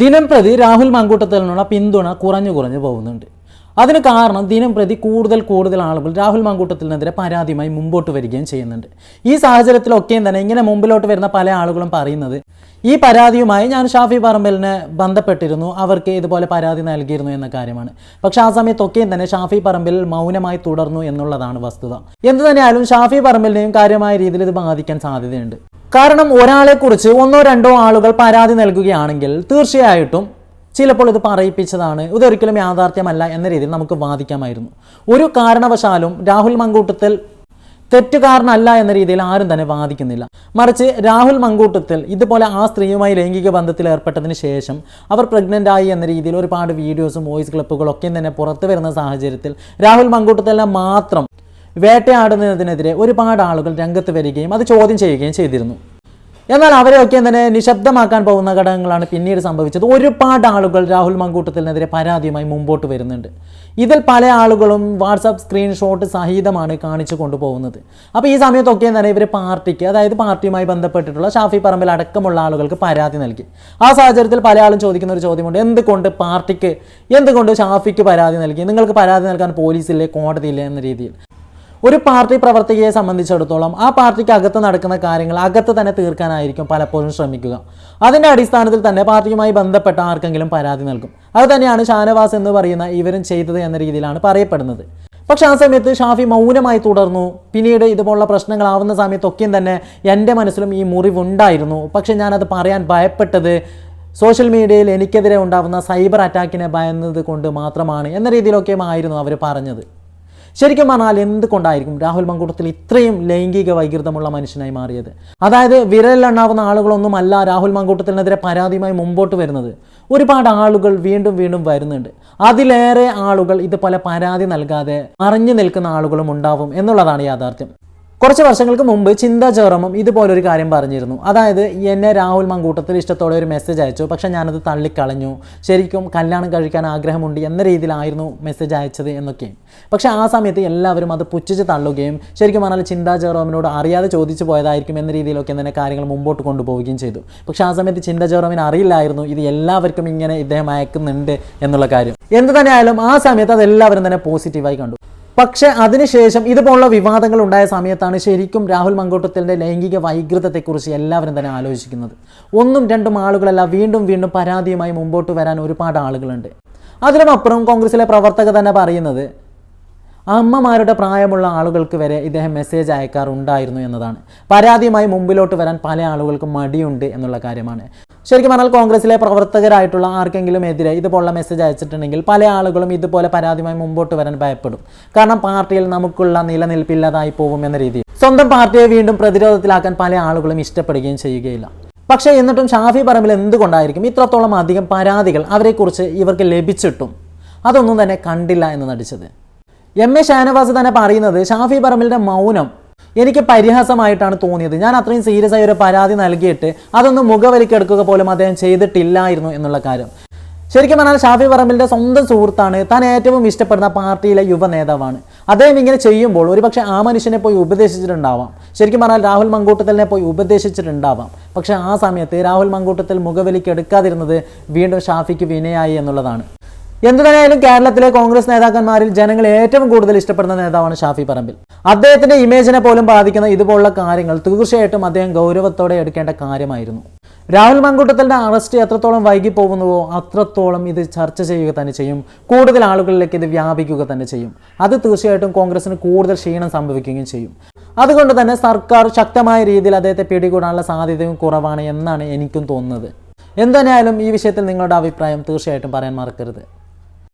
ദിനം പ്രതി രാഹുൽ മങ്കൂട്ടത്തിൽ നിന്നുള്ള പിന്തുണ കുറഞ്ഞു കുറഞ്ഞു പോകുന്നുണ്ട്. അതിന് കാരണം ദിനം പ്രതി കൂടുതൽ കൂടുതൽ ആളുകൾ രാഹുൽ മങ്കൂട്ടത്തിനെതിരെ പരാതിയുമായി മുമ്പോട്ട് വരികയും ചെയ്യുന്നുണ്ട്. ഈ സാഹചര്യത്തിലൊക്കെയും തന്നെ ഇങ്ങനെ മുമ്പിലോട്ട് വരുന്ന പല ആളുകളും പറയുന്നത് ഈ പരാതിയുമായി ഞാൻ ഷാഫി പറമ്പലിനെ ബന്ധപ്പെട്ടിരുന്നു അവർക്ക് ഇതുപോലെ പരാതി നൽകിയിരുന്നു എന്ന കാര്യമാണ്. പക്ഷെ ആ സമയത്തൊക്കെയും തന്നെ ഷാഫി പറമ്പിൽ മൗനമായി തുടർന്നു എന്നുള്ളതാണ് വസ്തുത. എന്തു തന്നെയായാലും ഷാഫി പറമ്പലിനെയും കാര്യമായ രീതിയിൽ ഇത് ബാധിക്കാൻ സാധ്യതയുണ്ട്. കാരണം ഒരാളെക്കുറിച്ച് ഒന്നോ രണ്ടോ ആളുകൾ പരാതി നൽകുകയാണെങ്കിൽ തീർച്ചയായിട്ടും ചിലപ്പോൾ ഇത് പറയിപ്പിച്ചതാണ്. ഇതൊരിക്കലും യാഥാർത്ഥ്യമല്ല എന്ന രീതിയിൽ നമുക്ക് വാദിക്കാമായിരുന്നു. ഒരു കാരണവശാലും രാഹുൽ മങ്കൂട്ടത്തിൽ തെറ്റുകാരനല്ല എന്ന രീതിയിൽ ആരും തന്നെ വാദിക്കുന്നില്ല. മറിച്ച് രാഹുൽ മങ്കൂട്ടത്തിൽ ഇതുപോലെ ആ സ്ത്രീയുമായി ലൈംഗിക ബന്ധത്തിൽ ഏർപ്പെട്ടതിന് ശേഷം അവർ പ്രഗ്നന്റ് ആയി എന്ന രീതിയിൽ ഒരുപാട് വീഡിയോസും വോയിസ് ക്ലിപ്പുകളൊക്കെയും തന്നെ പുറത്തു വരുന്ന സാഹചര്യത്തിൽ രാഹുൽ മങ്കൂട്ടത്തിൽ മാത്രം വേട്ടയാടുന്നതിനെതിരെ ഒരുപാട് ആളുകൾ രംഗത്ത് വരികയും അത് ചോദ്യം ചെയ്യുകയും ചെയ്തിരുന്നു. എന്നാൽ അവരെയൊക്കെ തന്നെ നിശബ്ദമാക്കാൻ പോകുന്ന ഘടകങ്ങളാണ് പിന്നീട് സംഭവിച്ചത്. ഒരുപാട് ആളുകൾ രാഹുൽ മങ്കൂട്ടത്തിനെതിരെ പരാതിയുമായി മുമ്പോട്ട് വരുന്നുണ്ട്. ഇതിൽ പല ആളുകളും വാട്സാപ്പ് സ്ക്രീൻഷോട്ട് സഹിതമാണ് കാണിച്ചു കൊണ്ടുപോകുന്നത്. അപ്പോൾ ഈ സമയത്തൊക്കെ തന്നെ ഇവർ പാർട്ടിക്ക് അതായത് പാർട്ടിയുമായി ബന്ധപ്പെട്ടിട്ടുള്ള ഷാഫി പറമ്പിൽ അടക്കമുള്ള ആളുകൾക്ക് പരാതി നൽകി. ആ സാഹചര്യത്തിൽ പല ആളും ചോദിക്കുന്ന ഒരു ചോദ്യമുണ്ട്. എന്തുകൊണ്ട് പാർട്ടിക്ക് എന്തുകൊണ്ട് ഷാഫിക്ക് പരാതി നൽകി? നിങ്ങൾക്ക് പരാതി നൽകാൻ പോലീസില്ലേ കോടതിയില്ലേ എന്ന രീതിയിൽ. ഒരു പാർട്ടി പ്രവർത്തകയെ സംബന്ധിച്ചിടത്തോളം ആ പാർട്ടിക്ക് അകത്ത് നടക്കുന്ന കാര്യങ്ങൾ അകത്ത് തന്നെ തീർക്കാനായിരിക്കും പലപ്പോഴും ശ്രമിക്കുക. അതിന്റെ അടിസ്ഥാനത്തിൽ തന്നെ പാർട്ടിയുമായി ബന്ധപ്പെട്ട ആർക്കെങ്കിലും പരാതി നൽകും. അത് തന്നെയാണ് ഷാനവാസ് എന്ന് പറയുന്ന ഇവരും ചെയ്തത് എന്ന രീതിയിലാണ് പറയപ്പെടുന്നത്. പക്ഷെ ആ സമയത്ത് ഷാഫി മൗനമായി തുടർന്നു. പിന്നീട് ഇതുപോലുള്ള പ്രശ്നങ്ങളാവുന്ന സമയത്തൊക്കെയും തന്നെ എന്റെ മനസ്സിലും ഈ മുറിവുണ്ടായിരുന്നു. പക്ഷെ ഞാനത് പറയാൻ ഭയപ്പെട്ടത് സോഷ്യൽ മീഡിയയിൽ എനിക്കെതിരെ ഉണ്ടാകുന്ന സൈബർ അറ്റാക്കിനെ ഭയന്നത് കൊണ്ട് മാത്രമാണ് എന്ന രീതിയിലൊക്കെ ആയിരുന്നു അവർ പറഞ്ഞത്. ശരിക്കും പറഞ്ഞാൽ എന്തുകൊണ്ടായിരിക്കും രാഹുൽ മങ്കൂട്ടത്തിൽ ഇത്രയും ലൈംഗിക വൈകൃതമുള്ള മനുഷ്യനായി മാറിയത്? അതായത് വിരലിലെണ്ണാവുന്ന ആളുകളൊന്നും അല്ല രാഹുൽ മങ്കൂട്ടത്തിനെതിരെ പരാതിയുമായി മുമ്പോട്ട് വരുന്നത്. ഒരുപാട് ആളുകൾ വീണ്ടും വീണ്ടും വരുന്നുണ്ട്. അതിലേറെ ആളുകൾ ഇതുപോലെ പരാതി നൽകാതെ മറിഞ്ഞു നിൽക്കുന്ന ആളുകളും ഉണ്ടാവും എന്നുള്ളതാണ് യാഥാർത്ഥ്യം. കുറച്ച് വർഷങ്ങൾക്ക് മുമ്പ് ചിന്താ ജോറമും ഇതുപോലൊരു കാര്യം പറഞ്ഞിരുന്നു. അതായത് എന്നെ രാഹുൽ മങ്കൂട്ടത്തിൽ ഇഷ്ടത്തോടെ ഒരു മെസ്സേജ് അയച്ചു. പക്ഷേ ഞാനത് തള്ളിക്കളഞ്ഞു. ശരിക്കും കല്യാണം കഴിക്കാൻ ആഗ്രഹമുണ്ട് എന്ന രീതിയിലായിരുന്നു മെസ്സേജ് അയച്ചത് എന്നൊക്കെ. പക്ഷേ ആ സമയത്ത് എല്ലാവരും അത് പുച്ഛിച്ച് തള്ളുകയും ശരിക്കും പറഞ്ഞാൽ ചിന്താ ജോറമിനോട് അറിയാതെ ചോദിച്ചു പോയതായിരിക്കും എന്ന രീതിയിലൊക്കെ തന്നെ കാര്യങ്ങൾ മുമ്പോട്ട് കൊണ്ടുപോവുകയും ചെയ്തു. പക്ഷേ ആ സമയത്ത് ചിന്താ ജോറമിന് അറിയില്ലായിരുന്നു ഇത് എല്ലാവർക്കും ഇങ്ങനെ ഇദ്ദേഹം അയക്കുന്നുണ്ട് എന്നുള്ള കാര്യം. എന്ത് തന്നെയായാലും ആ സമയത്ത് അത് എല്ലാവരും തന്നെ പോസിറ്റീവായി കണ്ടു. പക്ഷേ അതിനുശേഷം ഇതുപോലുള്ള വിവാദങ്ങൾ ഉണ്ടായ സമയത്താണ് ശരിക്കും രാഹുൽ മങ്കോട്ടത്തിന്റെ ലൈംഗിക വൈകൃതത്തെക്കുറിച്ച് എല്ലാവരും തന്നെ ആലോചിക്കുന്നത്. ഒന്നും രണ്ടും ആളുകളല്ല വീണ്ടും വീണ്ടും പരാതിയുമായി മുമ്പോട്ട് വരാൻ ഒരുപാട് ആളുകളുണ്ട്. അതിനുമപ്പുറം കോൺഗ്രസിലെ പ്രവർത്തകർ തന്നെ പറയുന്നത് അമ്മമാരുടെ പ്രായമുള്ള ആളുകൾക്ക് വരെ ഇദ്ദേഹം മെസ്സേജ് അയക്കാറുണ്ടായിരുന്നു എന്നതാണ്. പരാതിയുമായി മുമ്പിലോട്ട് വരാൻ പല ആളുകൾക്കും മടിയുണ്ട് എന്നുള്ള കാര്യമാണ്. ശരിക്കും പറഞ്ഞാൽ കോൺഗ്രസിലെ പ്രവർത്തകരായിട്ടുള്ള ആർക്കെങ്കിലും എതിരെ ഇതുപോലുള്ള മെസ്സേജ് അയച്ചിട്ടുണ്ടെങ്കിൽ പല ആളുകളും ഇതുപോലെ പരാതിയുമായി മുമ്പോട്ട് വരാൻ ഭയപ്പെടും. കാരണം പാർട്ടിയിൽ നമുക്കുള്ള നിലനിൽപ്പില്ലാതായി പോകും എന്ന രീതിയിൽ. സ്വന്തം പാർട്ടിയെ വീണ്ടും പ്രതിരോധത്തിലാക്കാൻ പല ആളുകളും ഇഷ്ടപ്പെടുകയും ചെയ്യുകയില്ല. പക്ഷേ എന്നിട്ടും ഷാഫി പറമ്പിൽ എന്തുകൊണ്ടായിരിക്കും ഇത്രത്തോളം അധികം പരാതികൾ അവരെക്കുറിച്ച് ഇവർക്ക് ലഭിച്ചിട്ടും? അതൊന്നും തന്നെ കണ്ടില്ല എന്ന് നടിച്ചത്. എം എ ഷാനവാസ് തന്നെ പറയുന്നത് ഷാഫി പറമ്പിലിന്റെ മൗനം എനിക്ക് പരിഹാസമായിട്ടാണ് തോന്നിയത്. ഞാൻ അത്രയും സീരിയസ് ആയി ഒരു പരാതി നൽകിയിട്ട് അതൊന്നും മുഖവലിക്കെടുക്കുക പോലും അദ്ദേഹം ചെയ്തിട്ടില്ലായിരുന്നു എന്നുള്ള കാര്യം. ശരിക്കും പറഞ്ഞാൽ ഷാഫി പറമ്പിലിന്റെ സ്വന്തം സുഹൃത്താണ്. താൻ ഏറ്റവും ഇഷ്ടപ്പെടുന്ന പാർട്ടിയിലെ യുവ നേതാവാണ്. അദ്ദേഹം ഇങ്ങനെ ചെയ്യുമ്പോൾ ഒരുപക്ഷെ ആ മനുഷ്യനെ പോയി ഉപദേശിച്ചിട്ടുണ്ടാവാം. ശരിക്കും പറഞ്ഞാൽ രാഹുൽ മങ്കൂട്ടത്തലിനെ പോയി ഉപദേശിച്ചിട്ടുണ്ടാവാം. പക്ഷേ ആ സമയത്ത് രാഹുൽ മങ്കൂട്ടത്തിൽ മുഖവലിക്കെടുക്കാതിരുന്നത് വീണ്ടും ഷാഫിക്ക് വിനയായി എന്നുള്ളതാണ്. എന്തു തന്നെയായാലും കേരളത്തിലെ കോൺഗ്രസ് നേതാക്കന്മാരിൽ ജനങ്ങൾ ഏറ്റവും കൂടുതൽ ഇഷ്ടപ്പെടുന്ന നേതാവാണ് ഷാഫി പറമ്പിൽ. അദ്ദേഹത്തിന്റെ ഇമേജിനെ പോലും ബാധിക്കുന്ന ഇതുപോലുള്ള കാര്യങ്ങൾ തീർച്ചയായിട്ടും അദ്ദേഹം ഗൗരവത്തോടെ എടുക്കേണ്ട കാര്യമായിരുന്നു. രാഹുൽ മങ്കൂട്ടത്തിന്റെ അറസ്റ്റ് എത്രത്തോളം വൈകി പോകുന്നുവോ അത്രത്തോളം ഇത് ചർച്ച ചെയ്യുക തന്നെ ചെയ്യും. കൂടുതൽ ആളുകളിലേക്ക് ഇത് വ്യാപിക്കുക തന്നെ ചെയ്യും. അത് തീർച്ചയായിട്ടും കോൺഗ്രസിന് കൂടുതൽ ക്ഷീണം സംഭവിക്കുകയും ചെയ്യും. അതുകൊണ്ട് തന്നെ സർക്കാർ ശക്തമായ രീതിയിൽ അദ്ദേഹത്തെ പിടികൂടാനുള്ള സാധ്യതയും കുറവാണ് എന്നാണ് എനിക്കും തോന്നുന്നത്. എന്തായാലും ഈ വിഷയത്തിൽ നിങ്ങളുടെ അഭിപ്രായം തീർച്ചയായിട്ടും പറയാൻ മറക്കരുത്.